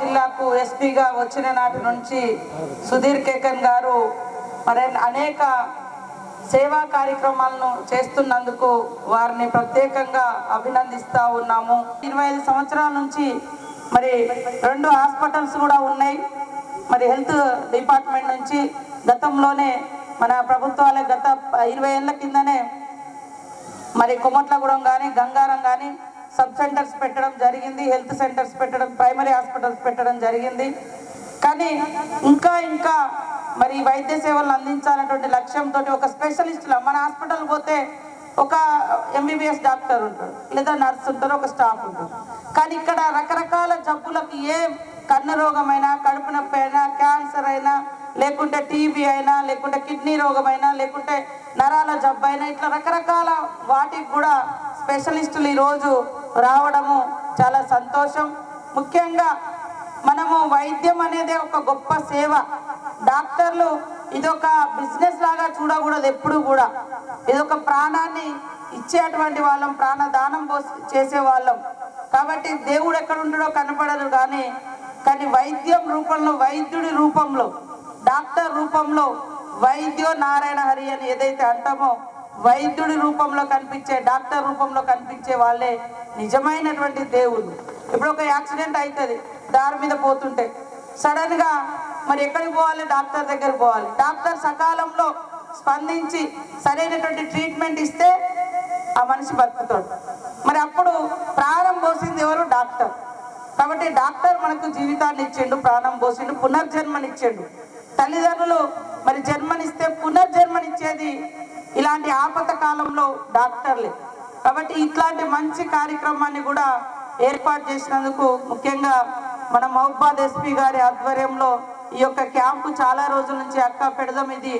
జిల్లాకు ఎస్పీగా వచ్చిన నాటి నుంచి సుధీర్ కేకన్ గారు మరి అనేక సేవా కార్యక్రమాలను చేస్తున్నందుకు వారిని ప్రత్యేకంగా అభినందిస్తూ ఉన్నాము. ఇరవై ఐదు సంవత్సరాల నుంచి మరి రెండు హాస్పిటల్స్ కూడా ఉన్నాయి. మరి హెల్త్ డిపార్ట్మెంట్ నుంచి గతంలోనే మన ప్రభుత్వాలే గత ఇరవై ఏళ్ళ కిందనే మరి కొమట్లగూడెం కానీ గంగారం కానీ సబ్ సెంటర్స్ పెట్టడం జరిగింది హెల్త్ సెంటర్స్ పెట్టడం ప్రైమరీ హాస్పిటల్స్ పెట్టడం జరిగింది. కానీ ఇంకా ఇంకా మరి వైద్య సేవలు అందించాలనేటువంటి లక్ష్యంతో ఒక స్పెషలిస్టుల మన హాస్పిటల్ పోతే ఒక ఎంబీబీఎస్ డాక్టర్ ఉంటాడు లేదా నర్స్ ఉంటారు ఒక స్టాఫ్ ఉంటారు. కానీ ఇక్కడ రకరకాల జబ్బులకు ఏ కన్ను రోగమైనా కడుపు నొప్పి అయినా క్యాన్సర్ అయినా లేకుంటే టీబీ అయినా లేకుంటే కిడ్నీ రోగమైనా లేకుంటే నరాల జబ్బు అయినా ఇట్లా రకరకాల వాటికి కూడా స్పెషలిస్టులు ఈరోజు రావడము చాలా సంతోషం. ముఖ్యంగా మనము వైద్యం అనేది ఒక గొప్ప సేవ. డాక్టర్లు ఇదొక బిజినెస్ లాగా చూడకూడదు ఎప్పుడు కూడా. ఇదొక ప్రాణాన్ని ఇచ్చేటువంటి వాళ్ళం ప్రాణదానం పోసి చేసే వాళ్ళం. కాబట్టి దేవుడు ఎక్కడ ఉంటాడో కనపడదు కానీ కానీ వైద్యం రూపంలో వైద్యుడి రూపంలో డాక్టర్ రూపంలో వైద్యో నారాయణ హరి అని ఏదైతే అంటామో వైద్యుడి రూపంలో కనిపించే డాక్టర్ రూపంలో కనిపించే వాళ్ళే నిజమైనటువంటి దేవుడు ఇప్పుడు ఒక యాక్సిడెంట్ అవుతుంది దారి మీద పోతుంటే. సడన్గా మరి ఎక్కడికి పోవాలి? డాక్టర్ దగ్గర పోవాలి. డాక్టర్ సకాలంలో స్పందించి సరైనటువంటి ట్రీట్మెంట్ ఇస్తే ఆ మనిషి బతుకుతాడు. మరి అప్పుడు ప్రాణం పోసింది ఎవరు? డాక్టర్. కాబట్టి డాక్టర్ మనకు జీవితాన్ని ఇచ్చిండు ప్రాణం పోసిండు పునర్జన్మనిచ్చిండు. తల్లిదండ్రులు మరి జన్మనిస్తే పునర్జన్మనిచ్చేది ఇలాంటి ఆపత కాలంలో డాక్టర్లే. కాబట్టి ఇట్లాంటి మంచి కార్యక్రమాన్ని కూడా ఏర్పాటు చేసినందుకు ముఖ్యంగా మన మహబాద్ ఎస్పీ గారి ఆధ్వర్యంలో ఈ యొక్క క్యాంపు చాలా రోజుల నుంచి అక్క పెడదాం ఇది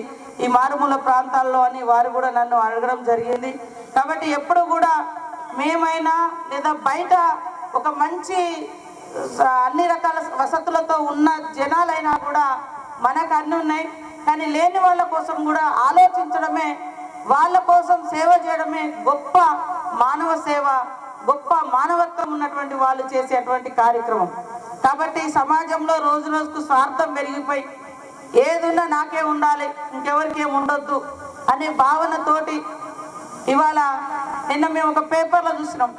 ఈ మారుమూల ప్రాంతాల్లో అని వారు కూడా నన్ను అడగడం జరిగింది. కాబట్టి ఎప్పుడు కూడా మేమైనా లేదా బయట ఒక మంచి అన్ని రకాల వసతులతో ఉన్న జనాలైనా కూడా మనకు అన్ని ఉన్నాయి. కానీ లేని వాళ్ళ కోసం కూడా ఆలోచించడమే వాళ్ళ కోసం సేవ చేయడమే గొప్ప మానవ సేవ గొప్ప మానవత్వం ఉన్నటువంటి వాళ్ళు చేసేటువంటి కార్యక్రమం. కాబట్టి సమాజంలో రోజు రోజుకు స్వార్థం పెరిగిపోయి ఏదున్నా నాకే ఉండాలి ఇంకెవరికి ఏమి ఉండొద్దు అనే భావనతోటి ఇవాళ నిన్న మేము ఒక పేపర్లో చూసినాం.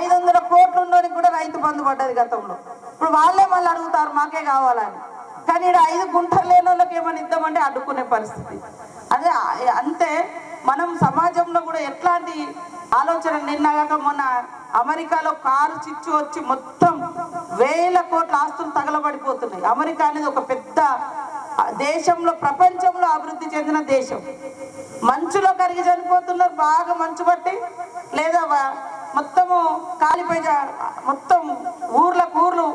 ఐదు వందల కోట్లు ఉన్నోనికి కూడా రైతు బంధు పడ్డది గతంలో. ఇప్పుడు వాళ్ళే మళ్ళీ అడుగుతారు మాకే కావాలని కానీ ఇక్కడ ఐదు గుంటలు లేని వాళ్ళకి ఏమైనా ఇద్దామంటే అడ్డుకునే పరిస్థితి. అదే అంతే మనం సమాజంలో కూడా ఎట్లాంటి ఆలోచన నిన్నగాక మొన్న అమెరికాలో కారు చిచ్చు వచ్చి మొత్తం వేల కోట్ల ఆస్తులు తగలబడిపోతున్నాయి. అమెరికా అనేది ఒక పెద్ద దేశంలో ప్రపంచంలో అభివృద్ధి చెందిన దేశం. మంచులో కరిగి చనిపోతున్నారు బాగా మంచు పట్టి లేదా మొత్తము కాలిపోయి మొత్తం ఊర్లకు ఊర్లు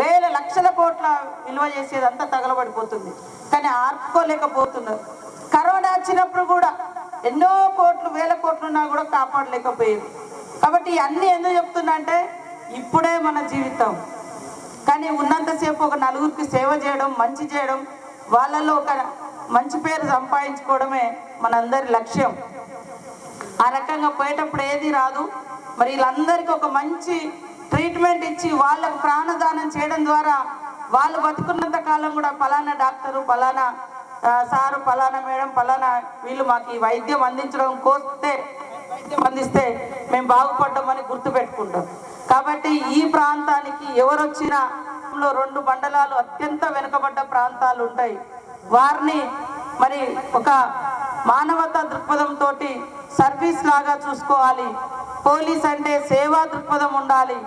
వేల లక్షల కోట్ల విలువ చేసేది అంతా తగలబడిపోతుంది. కానీ ఆర్పుకోలేకపోతున్నారు. కరోనా వచ్చినప్పుడు కూడా ఎన్నో కోట్లు వేల కోట్లు ఉన్నా కూడా కాపాడలేకపోయారు. కాబట్టి ఇవన్నీ ఎందుకు చెప్తున్నా అంటే ఇప్పుడే మన జీవితం. కానీ ఉన్నంతసేపు ఒక నలుగురికి సేవ చేయడం మంచి చేయడం వాళ్ళలో ఒక మంచి పేరు సంపాదించుకోవడమే మనందరి లక్ష్యం. ఆ రకంగా పోయేటప్పుడు ఏది రాదు. మరి వీళ్ళందరికీ ఒక మంచి ట్రీట్మెంట్ ఇచ్చి వాళ్ళకు ప్రాణదానం చేయడం ద్వారా వాళ్ళు బతుకున్నంత కాలం కూడా ఫలానా డాక్టరు ఫలానా సారు ఫలానా మేడం ఫలానా వీళ్ళు మాకు ఈ వైద్యం అందించడం కోస్తే వైద్యం అందిస్తే మేము బాగుపడ్డామని గుర్తుపెట్టుకుంటాం కాబట్టి ఈ ప్రాంతానికి ఎవరు వచ్చినా లో రెండు మండలాలు అత్యంత వెనుకబడ్డ ప్రాంతాలు ఉంటాయి. వారిని మరి ఒక మానవతా దృక్పథంతో సర్వీస్ లాగా చూసుకోవాలి. పోలీస్ అంటే సేవా దృక్పథం ఉండాలి.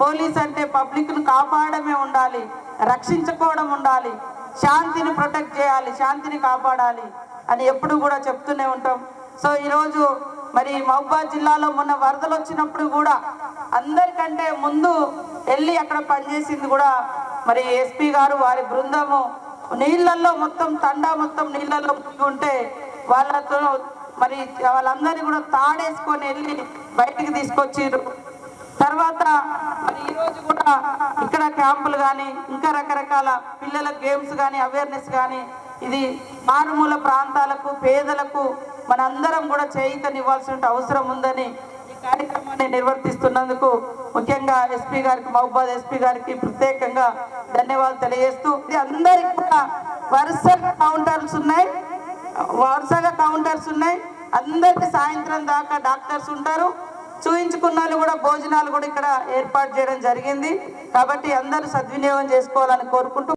పోలీస్ అంటే పబ్లిక్ను కాపాడమే ఉండాలి. రక్షించుకోవడం ఉండాలి. శాంతిని ప్రొటెక్ట్ చేయాలి శాంతిని కాపాడాలి అని ఎప్పుడు కూడా చెప్తూనే ఉంటాం. సో ఈరోజు మరి మహబాద్ జిల్లాలో మొన్న వరదలు వచ్చినప్పుడు కూడా అందరికంటే ముందు వెళ్ళి అక్కడ పనిచేసింది కూడా మరి ఎస్పీ గారు వారి బృందము. నీళ్ళల్లో మొత్తం తండా మొత్తం నీళ్ళల్లో ఉంటే వాళ్ళతో మరి వాళ్ళందరినీ కూడా తాడేసుకొని వెళ్ళి బయటికి తీసుకొచ్చిర్రు. తర్వాత మరి ఈరోజు కూడా ఇక్కడ క్యాంపులు కానీ ఇంకా రకరకాల పిల్లల గేమ్స్ కానీ అవేర్నెస్ కానీ ఇది మారుమూల ప్రాంతాలకు పేదలకు మనందరం కూడా చేయితనివ్వాల్సిన అవసరం ఉందని ఈ కార్యక్రమాన్ని నిర్వర్తిస్తున్నందుకు ముఖ్యంగా ఎస్పీ గారికి మహబాద్ ఎస్పీ గారికి ప్రత్యేకంగా ధన్యవాదాలు తెలియజేస్తూ ఇది అందరికి కూడా వరుస కౌంటర్స్ ఉన్నాయి. వరుసగా కౌంటర్స్ ఉన్నాయి. అందరికి సాయంత్రం దాకా డాక్టర్స్ ఉంటారు. చూయించుకున్న వాళ్ళు కూడా భోజనాలు కూడా ఇక్కడ ఏర్పాటు చేయడం జరిగింది. కాబట్టి అందరూ సద్వినియోగం చేసుకోవాలని కోరుకుంటూ